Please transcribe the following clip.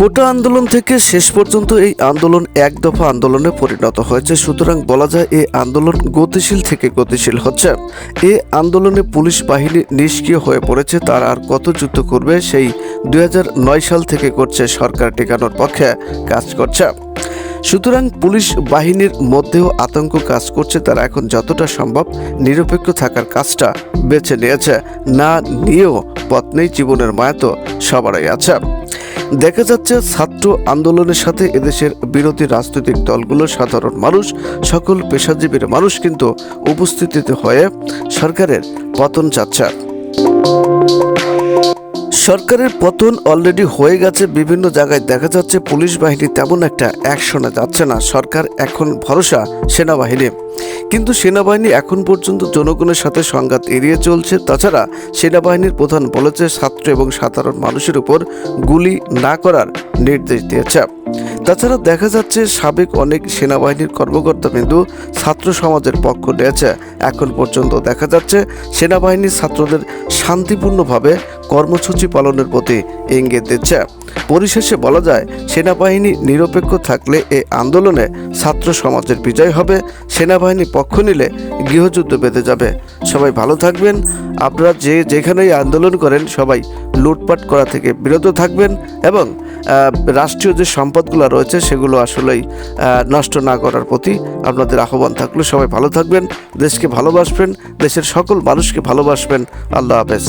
কোটা আন্দোলন থেকে শেষ পর্যন্ত এই আন্দোলন এক দফা আন্দোলনে পরিণত হয়েছে। সুতরাং বলা যায়, এই আন্দোলন গতিশীল থেকে গতিশীল হচ্ছে। এই আন্দোলনে পুলিশ বাহিনী নিষ্ক্রিয় হয়ে পড়েছে, তার আর কত যুদ্ধ করবে সেই দু হাজার নয় সাল থেকে করছে সরকার টেকানোর পক্ষে কাজ করছে। সুতরাং পুলিশ বাহিনীর মধ্যেও আতঙ্ক কাজ করছে, তারা এখন যতটা সম্ভব নিরপেক্ষ থাকার কাজটা বেছে নিয়েছে। না নিয়েও পথ নেই, জীবনের মায়া তো সবারই আছে। দেখা যাচ্ছে ছাত্র আন্দোলনের সাথে এদেশের বিরোধী রাজনৈতিক দলগুলো সাধারণ মানুষ, সকল পেশাজীবীর মানুষ কিন্তু উপস্থিতিতে হয়ে সরকারের পতন চাচ্ছে সরকারের পতন অলরেডি হয়ে গেছে বিভিন্ন জায়গায়। দেখা যাচ্ছে পুলিশ বাহিনী তেমন একটা অ্যাকশনে যাচ্ছে না। সরকার এখন ভরসা সেনাবাহিনী। কিন্তু সেনাবাহিনী এখন পর্যন্ত জনগণের সাথে সংঘাত এড়িয়ে চলছে। তাছাড়া সেনাবাহিনীর প্রধান বলেছে, ছাত্র এবং সাধারণ মানুষের উপর গুলি না করার নির্দেশ দিয়েছে। তাছাড়া দেখা যাচ্ছে সাবেক অনেক সেনাবাহিনীর কর্মকর্তা বিন্দু ছাত্র সমাজের পক্ষ নিয়েছে। এখন পর্যন্ত দেখা যাচ্ছে সেনাবাহিনী ছাত্রদের শান্তিপূর্ণভাবে কর্মসূচি পালনের প্রতি ইঙ্গিত দিচ্ছে। পরিশেষে বলা যায়, সেনাবাহিনী নিরপেক্ষ থাকলে এই আন্দোলনে ছাত্র সমাজের বিজয় হবে। সেনাবাহিনী পক্ষ নিলে গৃহযুদ্ধ বেঁধে যাবে। সবাই ভালো থাকবেন। আপনারা যে যেখানেই আন্দোলন করেন, সবাই লুটপাট করা থেকে বিরত থাকবেন এবং রাষ্ট্রীয় যে সম্পদগুলো রয়েছে, সেগুলো আসলেই নষ্ট না করার প্রতি আপনাদের আহ্বান থাকল। সবাই ভালো থাকবেন, দেশকে ভালোবাসবেন, দেশের সকল মানুষকে ভালোবাসবেন। আল্লাহ হাফেজ।